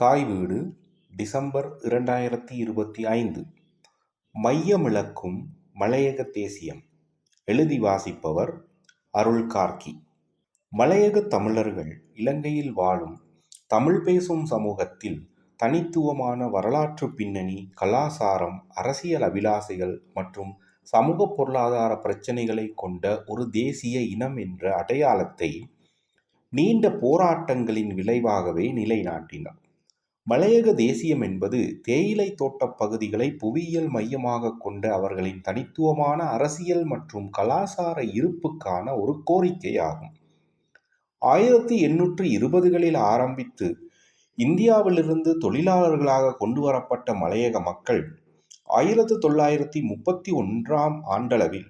தாய் வீடு டிசம்பர் இரண்டாயிரத்தி இருபத்தி ஐந்து. மையமிழக்கும் மலையக தேசியம். எழுதி வாசிப்பவர் அருள் கார்க்கி மலையக தமிழர்கள் இலங்கையில் வாழும் தமிழ் பேசும் சமூகத்தில் தனித்துவமான வரலாற்று பின்னணி கலாசாரம் அரசியல் அபிலாசைகள் மற்றும் சமூக பொருளாதார பிரச்சினைகளை கொண்ட ஒரு தேசிய இனம் என்ற அடையாளத்தை நீண்ட போராட்டங்களின் விளைவாகவே நிலைநாட்டினார். மலையக தேசியம் என்பது தேயிலை தோட்டப் பகுதிகளை புவியியல் மையமாக கொண்ட அவர்களின் தனித்துவமான அரசியல் மற்றும் கலாசார இருப்புக்கான ஒரு கோரிக்கையாகும். ஆயிரத்தி எண்ணூற்றி இருபதுகளில் ஆரம்பித்து இந்தியாவிலிருந்து தொழிலாளர்களாக கொண்டு வரப்பட்ட மலையக மக்கள் ஆயிரத்து தொள்ளாயிரத்தி முப்பத்தி ஒன்றாம் ஆண்டளவில்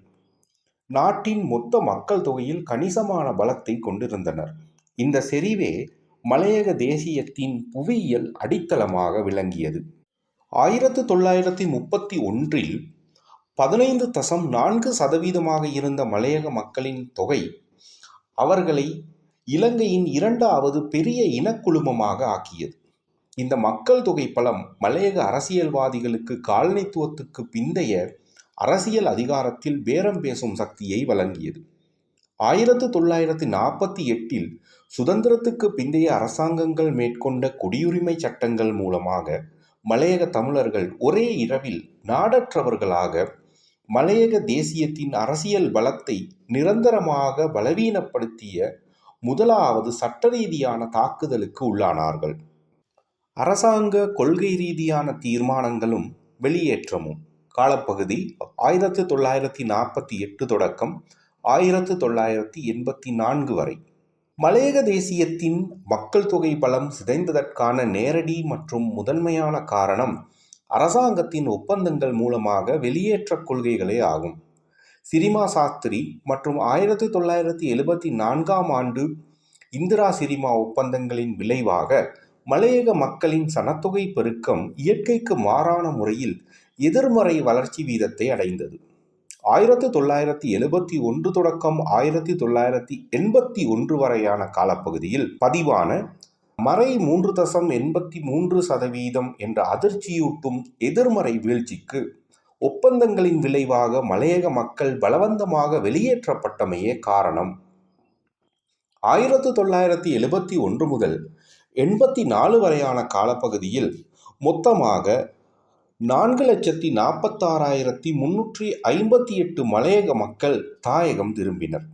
நாட்டின் மொத்த மக்கள் தொகையில் கணிசமான பலத்தை கொண்டிருந்தனர். இந்த செறிவே மலையக தேசியத்தின் புவியியல் அடித்தளமாக விளங்கியது. ஆயிரத்து தொள்ளாயிரத்தி முப்பத்தி ஒன்றில் பதினைந்து தசம் நான்கு சதவீதமாக இருந்த மலையக மக்களின் தொகை அவர்களை இலங்கையின் இரண்டாவது பெரிய இனக்குழுமமாக ஆக்கியது. இந்த மக்கள் தொகை பலம் மலையக அரசியல்வாதிகளுக்கு காலனித்துவத்துக்கு பிந்தைய அரசியல் அதிகாரத்தில் பேரம் பேசும் சக்தியை வழங்கியது. ஆயிரத்து தொள்ளாயிரத்தி நாற்பத்தி எட்டில் சுதந்திரத்துக்கு பிந்தைய அரசாங்கங்கள் மேற்கொண்ட குடியுரிமை சட்டங்கள் மூலமாக மலையக தமிழர்கள் ஒரே இரவில் நாடற்றவர்களாக மலையக தேசியத்தின் அரசியல் பலத்தை நிரந்தரமாக பலவீனப்படுத்திய முதலாவது சட்ட ரீதியான தாக்குதலுக்கு உள்ளானார்கள். அரசாங்க கொள்கை ரீதியான தீர்மானங்களும் வெளியேற்றமும். காலப்பகுதி ஆயிரத்தி தொள்ளாயிரத்தி நாற்பத்தி எட்டு தொடக்கம் ஆயிரத்து தொள்ளாயிரத்தி எண்பத்தி நான்கு வரை. மலையக தேசியத்தின் மக்கள் தொகை பலம் சிதைந்ததற்கான நேரடி மற்றும் முதன்மையான காரணம் அரசாங்கத்தின் ஒப்பந்தங்கள் மூலமாக வெளியேற்ற கொள்கைகளே ஆகும். சிரிமா சாஸ்திரி மற்றும் ஆயிரத்தி தொள்ளாயிரத்தி எழுபத்தி நான்காம் ஆண்டு இந்திரா சிரிமா ஒப்பந்தங்களின் விளைவாக மலையக மக்களின் சனத்தொகை பெருக்கம் இயற்கைக்கு மாறான முறையில் எதிர்மறை வளர்ச்சி வீதத்தை அடைந்தது. ஆயிரத்தி தொள்ளாயிரத்தி எழுபத்தி ஒன்று தொடக்கம் ஆயிரத்தி தொள்ளாயிரத்தி எண்பத்தி ஒன்று வரையான காலப்பகுதியில் பதிவான மறை மூன்று தசம் எண்பத்தி மூன்று சதவீதம் என்ற அதிர்ச்சியூட்டும் எதிர்மறை வீழ்ச்சிக்கு ஒப்பந்தங்களின் விளைவாக மலையக மக்கள் பலவந்தமாக வெளியேற்றப்பட்டமையே காரணம். ஆயிரத்து தொள்ளாயிரத்தி எழுபத்தி ஒன்று முதல் எண்பத்தி நாலு வரையான காலப்பகுதியில் மொத்தமாக நான்கு லட்சத்தி நாற்பத்தாறாயிரத்தி முன்னூற்றி ஐம்பத்தி எட்டு மலையக மக்கள் தாயகம் திரும்பினர்.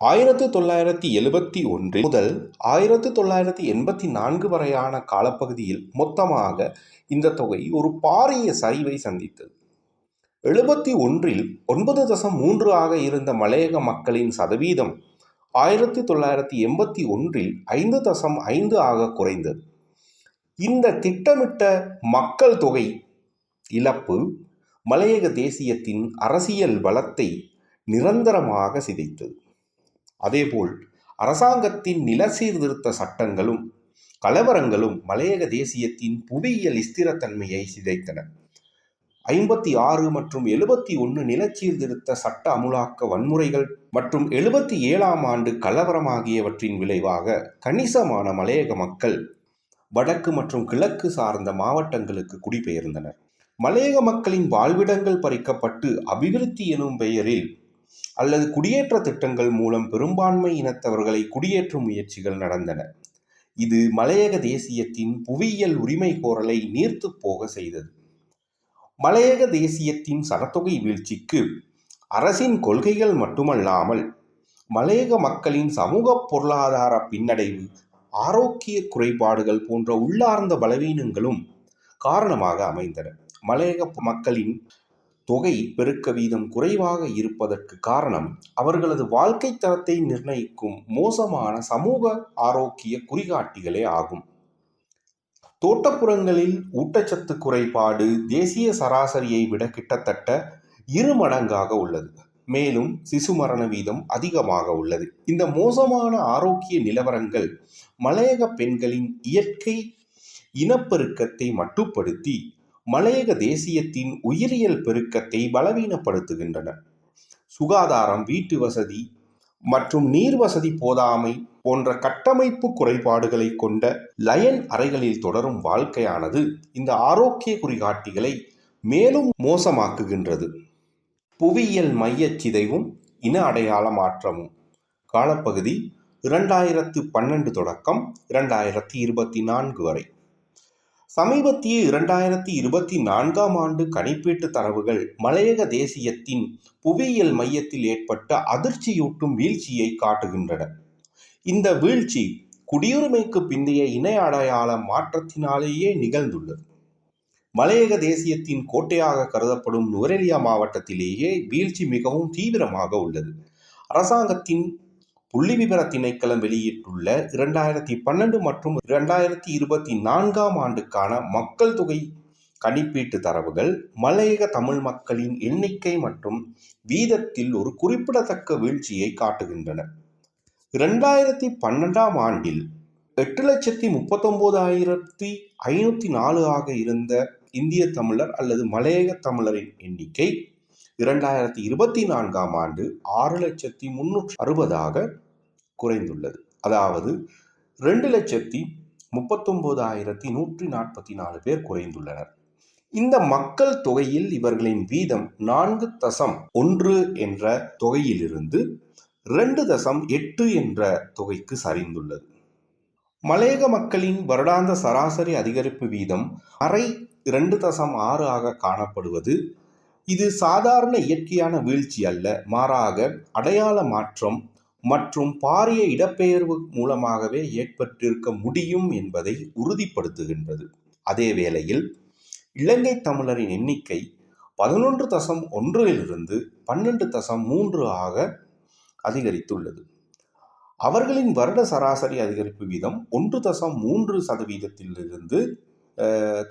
ஆயிரத்தி தொள்ளாயிரத்தி எழுபத்தி ஒன்று முதல் ஆயிரத்தி தொள்ளாயிரத்தி எண்பத்தி நான்கு வரையான காலப்பகுதியில் மொத்தமாக இந்த தொகை ஒரு பாரிய சரிவை சந்தித்தது. எழுபத்தி ஒன்றில் ஒன்பது தசம் மூன்று ஆக இருந்த மலையக மக்களின் சதவீதம் ஆயிரத்தி தொள்ளாயிரத்தி எண்பத்தி ஒன்றில் ஐந்து தசம் ஐந்து ஆக குறைந்தது. இந்த திட்டமிட்ட மக்கள் தொகை இழப்பு மலையக தேசியத்தின் அரசியல் பலத்தை நிரந்தரமாக சிதைத்தது. அதேபோல் அரசாங்கத்தின் நில சீர்திருத்த சட்டங்களும் கலவரங்களும் மலையக தேசியத்தின் புவியியல் ஸ்திரத்தன்மையை சிதைத்தன. ஐம்பத்தி ஆறு மற்றும் எழுபத்தி ஒன்று நிலச்சீர்திருத்த சட்ட அமுலாக்க வன்முறைகள் மற்றும் எழுபத்தி ஏழாம் ஆண்டு கலவரம் ஆகியவற்றின் விளைவாக கணிசமான மலையக மக்கள் வடக்கு மற்றும் கிழக்கு சார்ந்த மாவட்டங்களுக்கு குடிபெயர்ந்தனர். மலையக மக்களின் வாழ்விடங்கள் பறிக்கப்பட்டு அபிவிருத்தி எனும் பெயரில் அல்லது குடியேற்ற திட்டங்கள் மூலம் பெரும்பான்மை இனத்தவர்களை குடியேற்றும் முயற்சிகள் நடந்தன. இது மலையக தேசியத்தின் புவியியல் உரிமை கோரலை நீர்த்து போக செய்தது. மலையக தேசியத்தின் சனத்தொகை வீழ்ச்சிக்கு அரசின் கொள்கைகள் மட்டுமல்லாமல் மலையக மக்களின் சமூக பொருளாதார பின்னடைவு ஆரோக்கிய குறைபாடுகள் போன்ற உள்ளார்ந்த பலவீனங்களும் காரணமாக அமைந்தன. மலையக மக்களின் தொகை பெருக்க வீதம் குறைவாக இருப்பதற்கு காரணம் அவர்களது வாழ்க்கை தரத்தை நிர்ணயிக்கும் மோசமான சமூக ஆரோக்கிய குறிகாட்டிகளே ஆகும். தோட்டப்புறங்களில் ஊட்டச்சத்து குறைபாடு தேசிய சராசரியை விட கிட்டத்தட்ட இரு மடங்காக உள்ளது. மேலும் சிசு மரண வீதம் அதிகமாக உள்ளது. இந்த மோசமான ஆரோக்கிய நிலவரங்கள் மலையக பெண்களின் இயற்கை இனப்பெருக்கத்தை மட்டுப்படுத்தி மலையக தேசியத்தின் உயிரியல் பெருக்கத்தை பலவீனப்படுத்துகின்றன. சுகாதாரம் வீட்டு வசதி மற்றும் நீர் வசதி போதாமை போன்ற கட்டமைப்பு குறைபாடுகளை கொண்ட லயன் அறைகளில் தொடரும் வாழ்க்கையானது இந்த ஆரோக்கிய குறிகாட்டிகளை மேலும் மோசமாக்குகின்றது. புவியியல் மையச் சிதைவும் இன அடையாள மாற்றமும். காலப்பகுதி இரண்டாயிரத்து பன்னெண்டு தொடக்கம் இரண்டாயிரத்தி இருபத்தி நான்கு வரை. சமீபத்திய இரண்டாயிரத்தி இருபத்தி நான்காம் ஆண்டு கணிப்பீட்டு தரவுகள் மலையக தேசியத்தின் புவியியல் மையத்தில் ஏற்பட்ட அதிர்ச்சியூட்டும் வீழ்ச்சியை காட்டுகின்றன. இந்த வீழ்ச்சி குடியுரிமைக்கு பிந்தைய இணை அடையாள மாற்றத்தினாலேயே நிகழ்ந்துள்ளது. மலையக தேசியத்தின் கோட்டையாக கருதப்படும் நுவரெலியா மாவட்டத்திலேயே வீழ்ச்சி மிகவும் தீவிரமாக உள்ளது. அரசாங்கத்தின் புள்ளி விவர திணைக்களம் வெளியிட்டுள்ள இரண்டாயிரத்தி பன்னெண்டு மற்றும் இரண்டாயிரத்தி இருபத்தி நான்காம் ஆண்டுக்கான மக்கள் தொகை கணிப்பீட்டு தரவுகள் மலையக தமிழ் மக்களின் எண்ணிக்கை மற்றும் வீதத்தில் ஒரு குறிப்பிடத்தக்க வீழ்ச்சியை காட்டுகின்றன. இரண்டாயிரத்தி பன்னெண்டாம் ஆண்டில் எட்டு லட்சத்தி முப்பத்தொம்போதாயிரத்தி ஐநூற்றி நாலு ஆக இருந்த இந்திய தமிழர் அல்லது மலையக தமிழரின் எண்ணிக்கை இரண்டாயிரத்தி இருபத்தி நான்காம் ஆண்டு ஆறு லட்சத்தி முன்னூற்றி அறுபதாக குறைந்துள்ளது. அதாவது ரெண்டு லட்சத்தி முப்பத்தொன்பதாயிரத்தி நூற்றி நாற்பத்தி நாலு பேர் குறைந்துள்ளனர். இந்த மக்கள் தொகையில் இவர்களின் வீதம் நான்கு தசம் ஒன்று என்ற தொகையிலிருந்து ரெண்டு தசம் எட்டு என்ற தொகைக்கு சரிந்துள்ளது. மலையக மக்களின் வருடாந்த சராசரி அதிகரிப்பு வீதம் அரை இரண்டு தசம் ஆறு ஆக காணப்படுவது இது சாதாரண இயற்கையான வீழ்ச்சி அல்ல. மாறாக அடையாள மாற்றம் மற்றும் பாரிய இடப்பெயர்வு மூலமாகவே ஏற்பட்டிருக்க முடியும் என்பதை உறுதிப்படுத்துகின்றது. அதே வேளையில் இலங்கை தமிழரின் எண்ணிக்கை பதினொன்று தசம் ஒன்றிலிருந்து பன்னெண்டு தசம் மூன்று ஆக அதிகரித்துள்ளது. அவர்களின் வருட சராசரி அதிகரிப்பு வீதம் ஒன்று தசம் மூன்று சதவீதத்திலிருந்து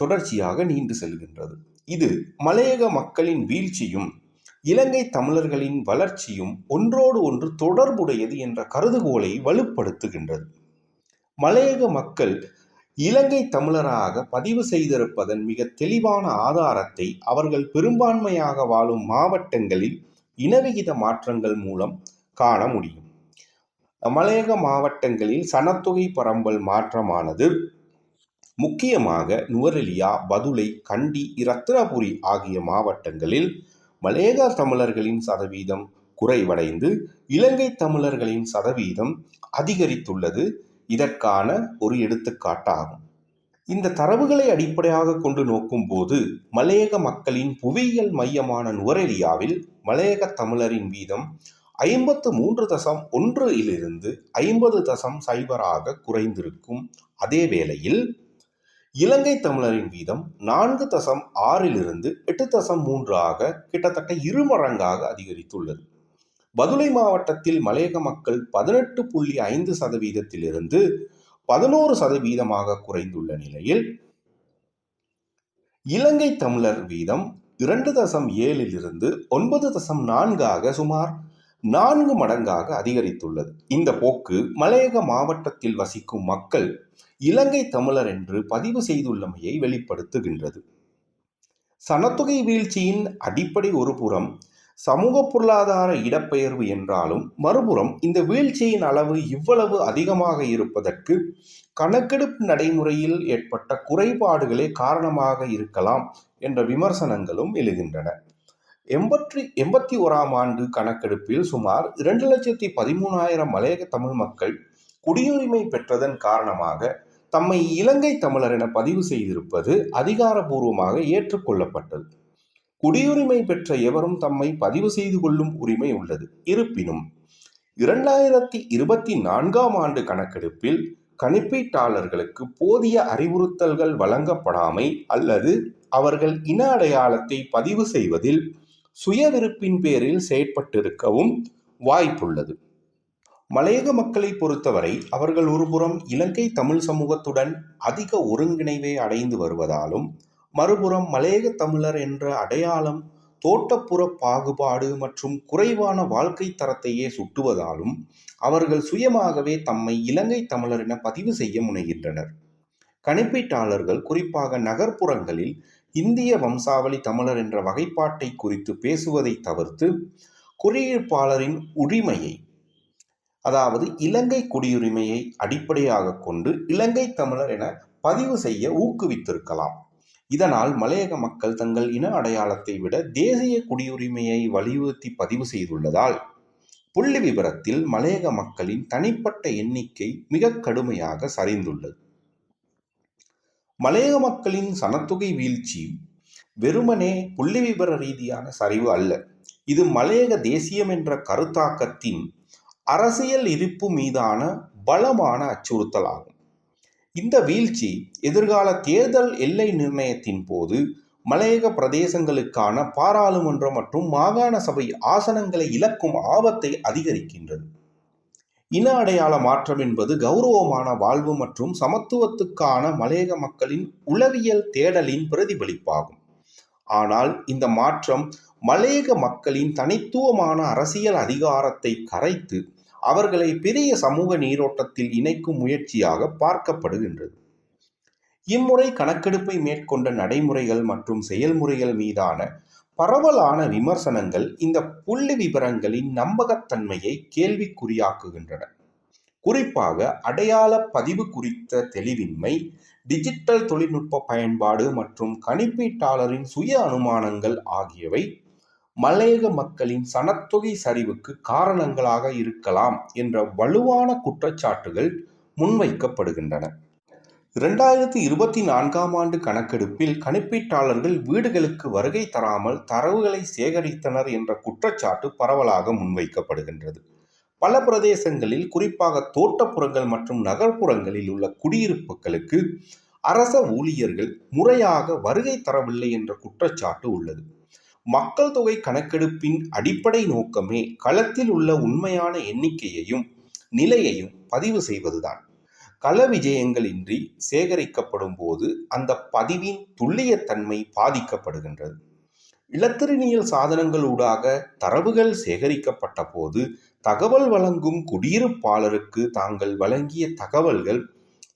தொடர்ச்சியாக நீண்டு செல்கின்றது. இது மலையக மக்களின் வீழ்ச்சியும் இலங்கை தமிழர்களின் வளர்ச்சியும் ஒன்றோடு ஒன்று தொடர்புடையது என்ற கருதுகோளை வலுப்படுத்துகின்றது. மலையக மக்கள் இலங்கை தமிழராக பதிவு செய்திருப்பதன் மிக தெளிவான ஆதாரத்தை அவர்கள் பெரும்பான்மையாக வாழும் மாவட்டங்களில் இனவிகித மாற்றங்கள் மூலம் காண முடியும். மலையக மாவட்டங்களில் சனத்தொகை பரம்பல் மாற்றமானது முக்கியமாக நுவரெலியா பதுளை கண்டி இரத்தினபுரி ஆகிய மாவட்டங்களில் மலேக தமிழர்களின் சதவீதம் குறைவடைந்து இலங்கை தமிழர்களின் சதவீதம் அதிகரித்துள்ளது. இதற்கான ஒரு எடுத்துக்காட்டாகும். இந்த தரவுகளை அடிப்படையாக கொண்டு நோக்கும்போது மலையக மக்களின் புவியியல் மையமான நுவரெலியாவில் மலையக தமிழரின் வீதம் ஐம்பத்து மூன்று தசம் ஒன்றிலிருந்து ஐம்பது தசம் சைபராக குறைந்திருக்கும். அதே வேளையில் இலங்கை தமிழரின் வீதம் நான்கு தசம் ஆறிலிருந்து எட்டு தசம் மூன்று ஆக கிட்டத்தட்ட இருமடங்காக அதிகரித்துள்ளது. பதுளை மாவட்டத்தில் மலையக மக்கள் பதினெட்டு புள்ளி ஐந்து சதவீதத்திலிருந்து பதினோரு சதவீதமாக குறைந்துள்ள நிலையில் இலங்கை தமிழர் வீதம் இரண்டு தசம் ஏழிலிருந்து ஒன்பது தசம் நான்காக சுமார் நான்கு மடங்காக அதிகரித்துள்ளது. இந்த போக்கு மலையக மாவட்டத்தில் வசிக்கும் மக்கள் இலங்கை தமிழர் என்று பதிவு செய்துள்ளமையை வெளிப்படுத்துகின்றது. சனத்தொகை வீழ்ச்சியின் அடிப்படை ஒரு புறம் சமூக பொருளாதார இடப்பெயர்வு என்றாலும் மறுபுறம் இந்த வீழ்ச்சியின் அளவு இவ்வளவு அதிகமாக இருப்பதற்கு கணக்கெடுப்பு நடைமுறையில் ஏற்பட்ட குறைபாடுகளே காரணமாக இருக்கலாம் என்ற விமர்சனங்களும் எழுகின்றன. எண்பற்றி எண்பத்தி ஓராம் ஆண்டு கணக்கெடுப்பில் சுமார் இரண்டு லட்சத்தி பதிமூணாயிரம் மலையக தமிழ் மக்கள் குடியுரிமை பெற்றதன் காரணமாக தம்மை இலங்கை தமிழர் என பதிவு செய்திருப்பது அதிகாரபூர்வமாக ஏற்றுக்கொள்ளப்பட்டது. குடியுரிமை பெற்ற எவரும் தம்மை பதிவு செய்து கொள்ளும் உரிமை உள்ளது. இருப்பினும் இரண்டாயிரத்தி இருபத்தி நான்காம் ஆண்டு கணக்கெடுப்பில் கணிப்பீட்டாளர்களுக்கு போதிய அறிவுறுத்தல்கள் வழங்கப்படாமை அல்லது அவர்கள் இன அடையாளத்தை பதிவு செய்வதில் சுயவிருப்பின் பேரில் செயற்பட்டிருக்கவும் வாய்ப்புள்ளது. மலையக மக்களை பொறுத்தவரை அவர்கள் ஒருபுறம் இலங்கை தமிழ் சமூகத்துடன் அதிக ஒருங்கிணைவை அடைந்து வருவதாலும் மறுபுறம் மலையக தமிழர் என்ற அடையாளம் தோட்டப்புற பாகுபாடு மற்றும் குறைவான வாழ்க்கை தரத்தையே சுட்டுவதாலும் அவர்கள் சுயமாகவே தம்மை இலங்கை தமிழர் என பதிவு செய்ய முனைகின்றனர். கணிப்பீட்டாளர்கள் குறிப்பாக நகர்ப்புறங்களில் இந்திய வம்சாவளி தமிழர் என்ற வகைப்பாட்டை குறித்து பேசுவதை தவிர்த்து குறியீர்ப்பாளரின் உரிமையை அதாவது இலங்கை குடியுரிமையை அடிப்படையாக கொண்டு இலங்கை தமிழர் என பதிவு செய்ய ஊக்குவித்திருக்கலாம். இதனால் மலையக மக்கள் தங்கள் இன அடையாளத்தை விட தேசிய குடியுரிமையை வலியுறுத்தி பதிவு செய்துள்ளதால் புள்ளி விவரத்தில் மலையக மக்களின் தனிப்பட்ட எண்ணிக்கை மிக கடுமையாக சரிந்துள்ளது. மலையக மக்களின் சனத்தொகை வீழ்ச்சி வெறுமனே புள்ளி விவர ரீதியான சரிவு அல்ல. இது மலையக தேசியம் என்ற கருத்தாக்கத்தின் அரசியல் இருப்பு மீதான பலமான அச்சுறுத்தல் ஆகும் இந்த வீழ்ச்சி எதிர்கால தேர்தல் எல்லை நிர்ணயத்தின் போது மலையக பிரதேசங்களுக்கான பாராளுமன்ற மற்றும் மாகாண சபை ஆசனங்களை இழக்கும் ஆபத்தை அதிகரிக்கின்றது. இன அடையாள மாற்றம் என்பது கௌரவமான வாழ்வு மற்றும் சமத்துவத்துக்கான மலையக மக்களின் உளவியல் தேடலின் பிரதிபலிப்பாகும். ஆனால் இந்த மாற்றம் மலையக மக்களின் தனித்துவமான அரசியல் அதிகாரத்தை கரைத்து அவர்களை பெரிய சமூக நீரோட்டத்தில் இணைக்கும் முயற்சியாக பார்க்கப்படுகின்றது. இம்முறை கணக்கெடுப்பை மேற்கொண்ட நடைமுறைகள் மற்றும் செயல்முறைகள் மீதான பரவலான விமர்சனங்கள் இந்த புள்ளி விவரங்களின் நம்பகத்தன்மையை கேள்விக்குறியாக்குகின்றன. குறிப்பாக அடையாள பதிவு குறித்த தெளிவின்மை டிஜிட்டல் தொழில்நுட்ப பயன்பாடு மற்றும் கணிப்பீட்டாளரின் சுய அனுமானங்கள் ஆகியவை மலையக மக்களின் சனத்தொகை சரிவுக்கு காரணங்களாக இருக்கலாம் என்ற வலுவான குற்றச்சாட்டுகள் முன்வைக்கப்படுகின்றன. இரண்டாயிரத்தி இருபத்தி நான்காம் ஆண்டு கணக்கெடுப்பில் கணிப்பீட்டாளர்கள் வீடுகளுக்கு வருகை தராமல் தரவுகளை சேகரித்தனர் என்ற குற்றச்சாட்டு பரவலாக முன்வைக்கப்படுகின்றது. பல பிரதேசங்களில் குறிப்பாக தோட்டப்புறங்கள் மற்றும் நகர்ப்புறங்களில் உள்ள குடியிருப்புகளுக்கு அரச ஊழியர்கள் முறையாக வருகை தரவில்லை என்ற குற்றச்சாட்டு உள்ளது. மக்கள் தொகை கணக்கெடுப்பின் அடிப்படை நோக்கமே களத்தில் உள்ள உண்மையான எண்ணிக்கையையும் நிலையையும் பதிவு செய்வதுதான். கள விஜயங்களின்றி சேகரிக்கப்படும் போது அந்த பதிவின் துல்லியத்தன்மை பாதிக்கப்படுகின்றது. இலத்திரனியல் சாதனங்களூடாக தரவுகள் சேகரிக்கப்பட்ட போது தகவல் வழங்கும் குடியிருப்பாளருக்கு தாங்கள் வழங்கிய தகவல்கள்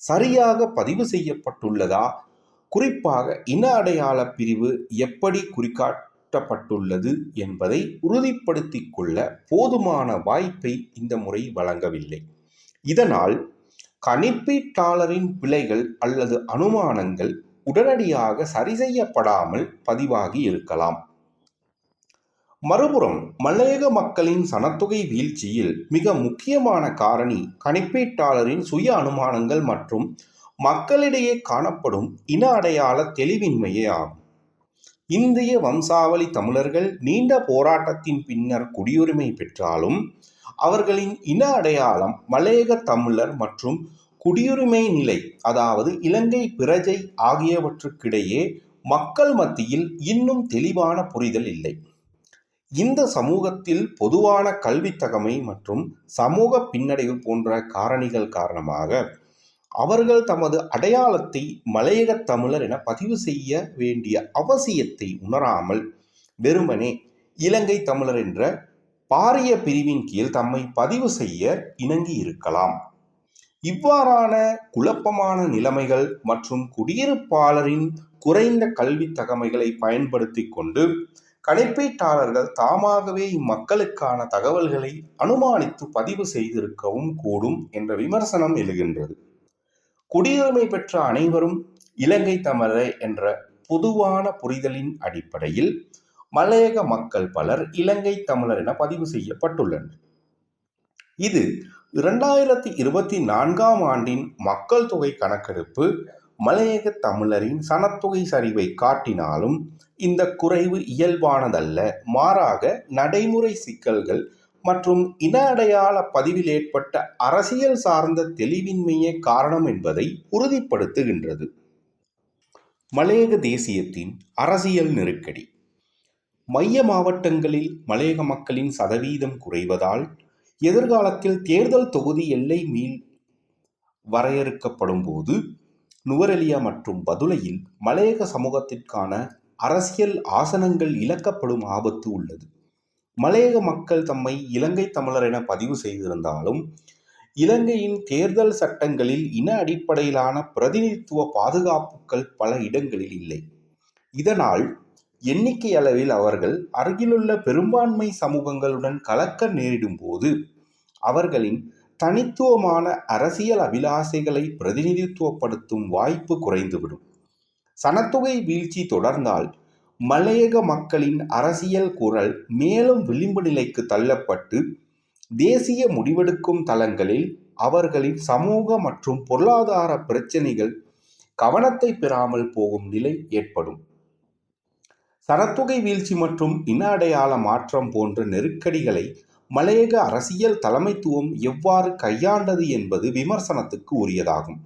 சரியாக பதிவு செய்யப்பட்டுள்ளதா? குறிப்பாக இன அடையாள பிரிவு எப்படி குறிக்காட்டப்பட்டுள்ளது என்பதை உறுதிப்படுத்திக் கொள்ள போதுமான வாய்ப்பை இந்த முறை வழங்கவில்லை. இதனால் கணிப்பீட்டாளரின் பிழைகள் அல்லது அனுமானங்கள் உடனடியாக சரி செய்யப்படாமல் பதிவாகி இருக்கலாம். மறுபுறம் மலையக மக்களின் சனத்தொகை வீழ்ச்சியில் மிக முக்கியமான காரணி கணிப்பீட்டாளரின் சுய அனுமானங்கள் மற்றும் மக்களிடையே காணப்படும் இன அடையாள தெளிவின்மையே ஆகும். இந்திய வம்சாவளி தமிழர்கள் நீண்ட போராட்டத்தின் பின்னர் குடியுரிமை பெற்றாலும் அவர்களின் இன அடையாளம் மலையக தமிழர் மற்றும் குடியுரிமை நிலை அதாவது இலங்கை பிரஜை ஆகியவற்றுக்கிடையே மக்கள் மத்தியில் இன்னும் தெளிவான புரிதல் இல்லை. இந்த சமூகத்தில் பொதுவான கல்வித்தகமை தகமை மற்றும் சமூக பின்னடைவு போன்ற காரணிகள் காரணமாக அவர்கள் தமது அடையாளத்தை மலையக தமிழர் என பதிவு செய்ய வேண்டிய அவசியத்தை உணராமல் வெறுமனே இலங்கை தமிழர் என்ற பாரிய பிரிவின் கீழ் தம்மை பதிவு செய்ய இணங்கி இருக்கலாம். இவ்வாறான குழப்பமான நிலைமைகள் மற்றும் குடியிருப்பாளரின் குறைந்த கல்வி தகமைகளை பயன்படுத்தி கொண்டு கணிப்பீட்டாளர்கள் தாமாகவே இம்மக்களுக்கான தகவல்களை அனுமானித்து பதிவு செய்திருக்கவும் கூடும் என்ற விமர்சனம் எழுகின்றது. குடியுரிமை பெற்ற அனைவரும் இலங்கை தமிழரே என்ற பொதுவான புரிதலின் அடிப்படையில் மலையக மக்கள் பலர் இலங்கை தமிழர் என பதிவு செய்யப்பட்டுள்ளனர். இது இரண்டாயிரத்தி இருபத்தி நான்காம் ஆண்டின் மக்கள் தொகை கணக்கெடுப்பு மலையக தமிழரின் சனத்தொகை சரிவை காட்டினாலும் இந்த குறைவு இயல்பானதல்ல. மாறாக நடைமுறை சிக்கல்கள் மற்றும் இன அடையாள பதிவில் ஏற்பட்ட அரசியல் சார்ந்த தெளிவின்மையே காரணம் என்பதை உறுதிப்படுத்துகின்றது. மலையக தேசியத்தின் அரசியல் நெருக்கடி. மைய மாவட்டங்களில் மலையக மக்களின் சதவீதம் குறைவதால் எதிர்காலத்தில் தேர்தல் தொகுதி எல்லை மீள் வரையறுக்கப்படும் போது நுவரெலியா மற்றும் பதுளையில் மலையக சமூகத்திற்கான அரசியல் ஆசனங்கள் இழக்கப்படும் ஆபத்து உள்ளது. மலையக மக்கள் தம்மை இலங்கை தமிழர் என பதிவு செய்திருந்தாலும் இலங்கையின் தேர்தல் சட்டங்களில் இன அடிப்படையிலான பிரதிநிதித்துவ பாதுகாப்புகள் பல இடங்களில் இல்லை. இதனால் எண்ணிக்கை அளவில் அவர்கள் அருகிலுள்ள பெரும்பான்மை சமூகங்களுடன் கலக்க நேரிடும் போது அவர்களின் தனித்துவமான அரசியல் அபிலாசைகளை பிரதிநிதித்துவப்படுத்தும் வாய்ப்பு குறைந்துவிடும். சனத்தொகை வீழ்ச்சி தொடர்ந்தால் மலையக மக்களின் அரசியல் குரல் மேலும் விளிம்பு நிலைக்கு தள்ளப்பட்டு தேசிய முடிவெடுக்கும் தளங்களில் அவர்களின் சமூக மற்றும் பொருளாதார பிரச்சினைகள் கவனத்தை பெறாமல் போகும் நிலை ஏற்படும். சனத்தொகை வீழ்ச்சி மற்றும் இன அடையாள மாற்றம் போன்ற நெருக்கடிகளை மலையக அரசியல் தலைமைத்துவம் எவ்வாறு கையாண்டது என்பது விமர்சனத்துக்கு உரியதாகும்.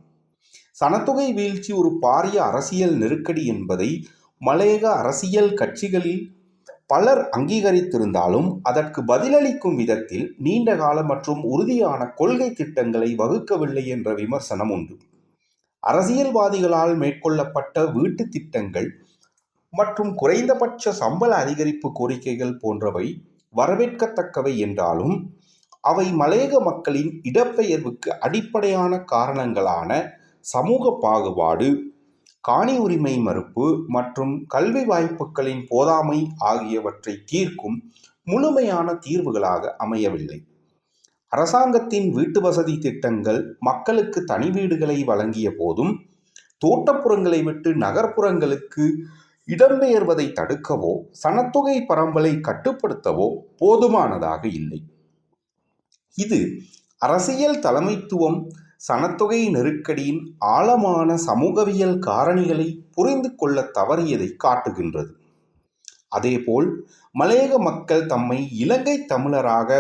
சனத்தொகை வீழ்ச்சி ஒரு பாரிய அரசியல் நெருக்கடி என்பதை மலையக அரசியல் கட்சிகளில் பலர் அங்கீகரித்திருந்தாலும் அதற்கு பதிலளிக்கும் விதத்தில் நீண்டகால மற்றும் உறுதியான கொள்கை திட்டங்களை வகுக்கவில்லை என்ற விமர்சனம் உண்டு. அரசியல்வாதிகளால் மேற்கொள்ளப்பட்ட வீட்டு திட்டங்கள் மற்றும் குறைந்தபட்ச சம்பள அதிகரிப்பு கோரிக்கைகள் போன்றவை வரவேற்கத்தக்கவை என்றாலும் அவை மலையக மக்களின் இடப்பெயர்வுக்கு அடிப்படையான காரணங்களான சமூக பாகுபாடு காணி உரிமை மறுப்பு மற்றும் கல்வி வாய்ப்புகளின் போதாமை ஆகியவற்றை தீர்க்கும் முழுமையான தீர்வுகளாக அமையவில்லை. அரசாங்கத்தின் வீட்டு வசதி திட்டங்கள் மக்களுக்கு தனி வீடுகளை வழங்கிய போதும் தோட்டப்புறங்களை விட்டு நகர்ப்புறங்களுக்கு இடம்பெயர்வதை தடுக்கவோ சனத்தொகை பரம்பலை கட்டுப்படுத்தவோ போதுமானதாக இல்லை. இது அரசியல் தலைமைத்துவம் சனத்தொகை நெருக்கடியின் ஆழமான சமூகவியல் காரணிகளை புரிந்து கொள்ள தவறியதை காட்டுகின்றது. அதேபோல் மலையக மக்கள் தம்மை இலங்கை தமிழராக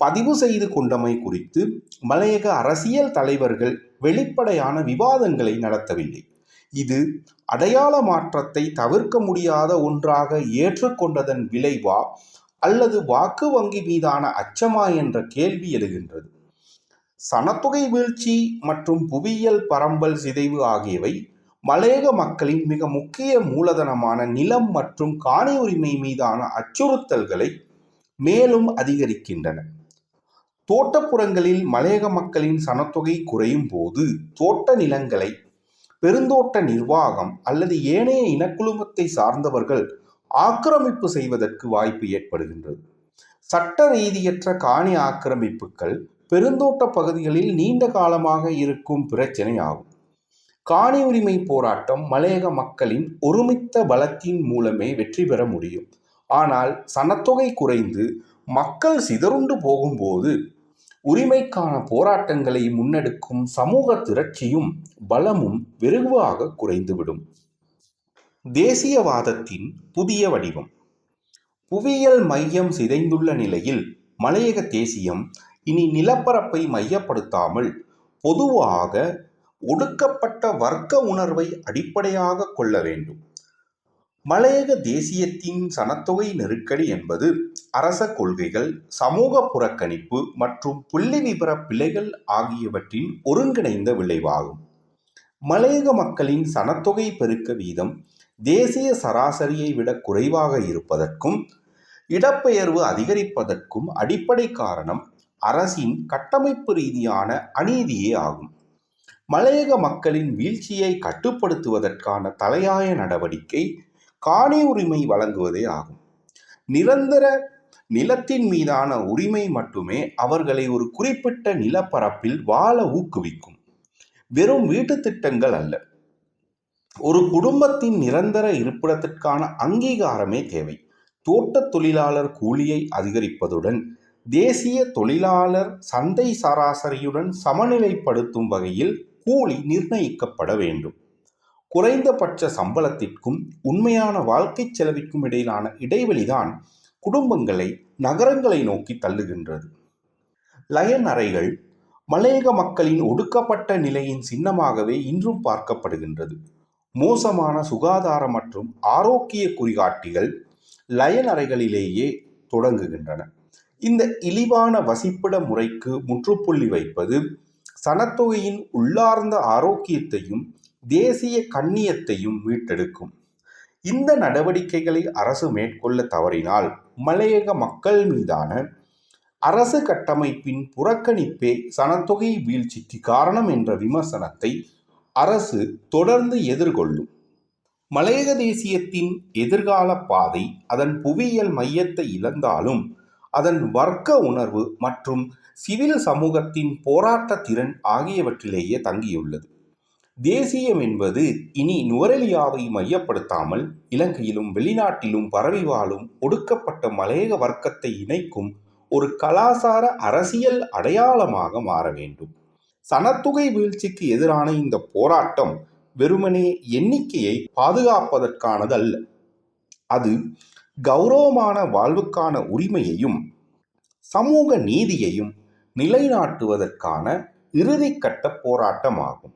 பதிவு செய்து கொண்டமை குறித்து மலையக அரசியல் தலைவர்கள் வெளிப்படையான விவாதங்களை நடத்தவில்லை. இது அடையாள மாற்றத்தை தவிர்க்க முடியாத ஒன்றாக ஏற்றுக்கொண்டதன் விளைவா அல்லது வாக்கு வங்கி மீதான அச்சமா என்ற கேள்வி எழுகின்றது. சனத்தொகை வீழ்ச்சி மற்றும் புவியியல் பரம்பல் சிதைவு ஆகியவை மலையக மக்களின் மிக முக்கிய மூலதனமான நிலம் மற்றும் காணி உரிமை மீதான அச்சுறுத்தல்களை மேலும் அதிகரிக்கின்றன. தோட்டப்புறங்களில் மலையக மக்களின் சனத்தொகை குறையும் போது தோட்ட நிலங்களை பெருந்தோட்ட நிர்வாகம் அல்லது ஏனைய இனக்குழுமத்தை சார்ந்தவர்கள் ஆக்கிரமிப்பு செய்வதற்கு வாய்ப்பு ஏற்படுகின்றது. சட்ட ரீதியற்ற காணி ஆக்கிரமிப்புகள் பெருந்தோட்ட பகுதிகளில் நீண்ட காலமாக இருக்கும் பிரச்சனை ஆகும் காணி உரிமை போராட்டம் மலையக மக்களின் ஒருமித்த பலத்தின் மூலமே வெற்றி பெற முடியும். ஆனால் சனத்தொகை குறைந்து மக்கள் சிதறுண்டு போகும்போது உரிமைக்கான போராட்டங்களை முன்னெடுக்கும் சமூக திரட்சியும் பலமும் வெகுவாக குறைந்துவிடும். தேசியவாதத்தின் புதிய வடிவம். புவியியல் மையம் சிதைந்துள்ள நிலையில் மலையக தேசியம் இனி நிலப்பரப்பை மையப்படுத்தாமல் பொதுவாக ஒடுக்கப்பட்ட வர்க்க உணர்வை அடிப்படையாக கொள்ள வேண்டும். மலையக தேசியத்தின் சனத்தொகை நெருக்கடி என்பது அரச கொள்கைகள் சமூக புறக்கணிப்பு மற்றும் புள்ளி விபர பிழைகள் ஆகியவற்றின் ஒருங்கிணைந்த விளைவாகும். மலையக மக்களின் சனத்தொகை பெருக்க வீதம் தேசிய சராசரியை விட குறைவாக இருப்பதற்கும் இடப்பெயர்வு அதிகரிப்பதற்கும் அடிப்படை காரணம் அரசின் கட்டமைப்பு ரீதியான அநீதியே ஆகும். மலையக மக்களின் வீழ்ச்சியை கட்டுப்படுத்துவதற்கான தலையாய நடவடிக்கை காணி உரிமை வழங்குவதே ஆகும். நிரந்தர நிலத்தின் மீதான உரிமை மட்டுமே அவர்களை ஒரு குறிப்பிட்ட நிலப்பரப்பில் வாழ ஊக்குவிக்கும். வெறும் வீட்டு திட்டங்கள் அல்ல. ஒரு குடும்பத்தின் நிரந்தர இருப்பிடத்திற்கான அங்கீகாரமே தேவை. தோட்ட தொழிலாளர் கூலியை அதிகரிப்பதுடன் தேசிய தொழிலாளர் சந்தை சராசரியுடன் சமநிலைப்படுத்தும் வகையில் கூலி நிர்ணயிக்கப்பட வேண்டும். குறைந்தபட்ச சம்பளத்திற்கும் உண்மையான வாழ்க்கை செலவிற்கும் இடையிலான இடைவெளிதான் குடும்பங்களை நகரங்களை நோக்கி தள்ளுகின்றது. லயன் அறைகள் மலையக மக்களின் ஒடுக்கப்பட்ட நிலையின் சின்னமாகவே இன்றும் பார்க்கப்படுகின்றது. மோசமான சுகாதார மற்றும் ஆரோக்கிய குறிகாட்டிகள் லயன் அறைகளிலேயே தொடங்குகின்றன. இந்த இழிவான வசிப்பிட முறைக்கு முற்றுப்புள்ளி வைப்பது சனத்தொகையின் உள்ளார்ந்த ஆரோக்கியத்தையும் தேசிய கண்ணியத்தையும் மீட்டெடுக்கும். இந்த நடவடிக்கைகளை அரசு மேற்கொள்ள தவறினால் மலையக மக்கள் மீதான அரசு கட்டமைப்பின் புறக்கணிப்பே சனத்தொகை வீழ்ச்சிக்கு காரணம் என்ற விமர்சனத்தை அரசு தொடர்ந்து எதிர்கொள்ளும். மலையக தேசியத்தின் எதிர்கால பாதை அதன் புவியியல் மையத்தை இழந்தாலும் அதன் வர்க்க உணர்வு மற்றும் சிவில் சமூகத்தின் போராட்ட திறன் ஆகியவற்றிலேயே தங்கியுள்ளது. தேசியம் என்பது இனி நுவரெலியாவை மையப்படுத்தாமல் இலங்கையிலும் வெளிநாட்டிலும் பரவி வாழும் ஒடுக்கப்பட்ட மலையக வர்க்கத்தை இணைக்கும் ஒரு கலாசார அரசியல் அடையாளமாக மாற வேண்டும். சனத்தொகை வீழ்ச்சிக்கு எதிரான இந்த போராட்டம் வெறுமனே எண்ணிக்கையை பாதுகாப்பதற்கானதல்ல. அது கௌரவமான வாழ்வுக்கான உரிமையையும் சமூக நீதியையும் நிலைநாட்டுவதற்கான இறுதிக்கட்ட போராட்டமாகும்.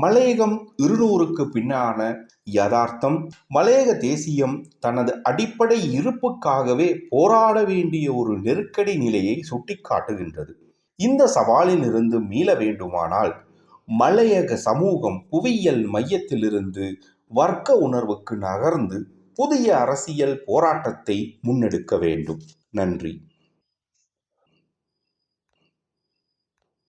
மலையகம் இருநூறுக்கு பின்னான யதார்த்தம் மலையக தேசியம் தனது அடிப்படை இருப்புக்காகவே போராட வேண்டிய ஒரு நெருக்கடி நிலையை சுட்டிக்காட்டுகின்றது. இந்த சவாலிலிருந்து மீள வேண்டுமானால் மலையக சமூகம் புவியியல் மையத்திலிருந்து வர்க்க உணர்வுக்கு நகர்ந்து புதிய அரசியல் போராட்டத்தை முன்னெடுக்க வேண்டும். நன்றி.